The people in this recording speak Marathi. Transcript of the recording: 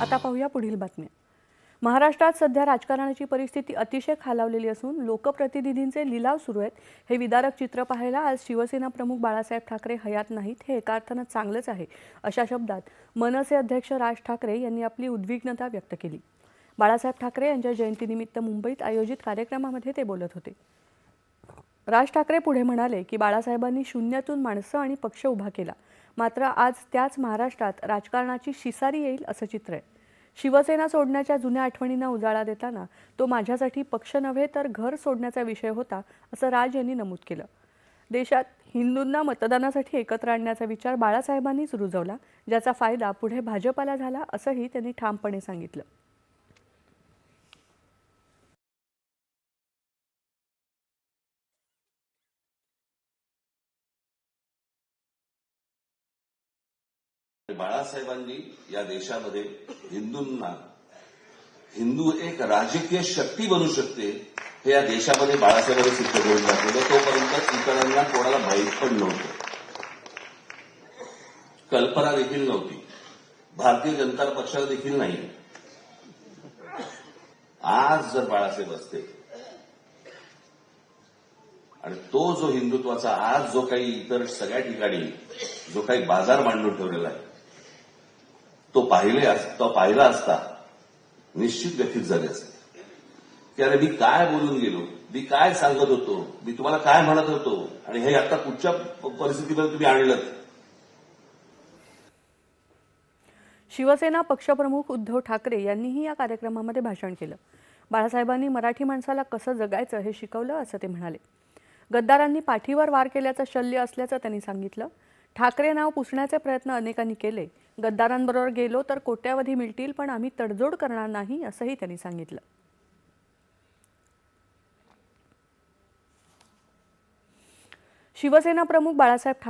आता पाहूया पुढील बातम्या. महाराष्ट्रात सध्या राजकारणाची परिस्थिती अतिशय खालावलेली असून लोकप्रतिनिधींचे लिलाव सुरू आहेत. हे विदारक चित्र पाहायला आज शिवसेना प्रमुख बाळासाहेब ठाकरे हयात नाहीत. हे एका अर्थानं चांगलंच आहे अशा शब्दात मनसे अध्यक्ष राज ठाकरे यांनी आपली उद्विग्नता व्यक्त केली. बाळासाहेब ठाकरे यांच्या जयंतीनिमित्त मुंबईत आयोजित कार्यक्रमामध्ये ते बोलत होते. राज ठाकरे पुढे म्हणाले की बाळासाहेबांनी शून्यातून माणसं आणि पक्ष उभा केला. मात्र आज त्याच महाराष्ट्रात राजकारणाची शिसारी येईल असं चित्र आहे. शिवसेना सोडण्याच्या जुन्या आठवणींना उजाळा देताना तो माझ्यासाठी पक्ष नव्हे तर घर सोडण्याचा विषय होता असं राज यांनी नमूद केलं. देशात हिंदूंना मतदानासाठी एकत्र आणण्याचा विचार बाळासाहेबांनीच रुजवला ज्याचा फायदा पुढे भाजपाला झाला असंही त्यांनी ठामपणे सांगितलं. बाळासाहेबांनी या देशामध्ये हिंदूंना हिंदू एक राजकीय शक्ती बनू शकते हे या देशामध्ये बाळासाहेबांनी सिद्ध करून दाखवलं. तोपर्यंत इतरांना कोणाला माहीत पण नव्हतं. कल्पना देखील नव्हती. भारतीय जनता पक्षाला देखील नाही. आज जर बाळासाहेब असते आणि तो जो हिंदुत्वाचा आज जो काही इतर सगळ्या ठिकाणी जो काही बाजार मांडून ठेवलेला आहे तो पाहिले तो पाहिला असता निश्चित व्यथित झाले असते. की अरे मी काय बोलून गेलो? मी काय सांगत होतो? मी तुम्हाला काय म्हणत होतो? आणि हे आता कुठच्या परिस्थितीमध्ये तुम्ही आणलं शिवसेना पक्षप्रमुख उद्धव ठाकरे यांनीही या कार्यक्रमामध्ये भाषण केलं. बाळासाहेबांनी मराठी माणसाला कसं जगायचं हे शिकवलं असं ते म्हणाले. गद्दारांनी पाठीवर वार केल्याचं शल्य असल्याचं त्यांनी सांगितलं. ठाकरे नाव पुसण्याचे प्रयत्न अनेकांनी केले. गद्दारांबरोबर गेलो तर कोट्यावधी मिळतील पण आम्ही तडजोड करणार नाही असंही त्यांनी सांगितलं. शिवसेना प्रमुख बाळासाहेब ठाकरे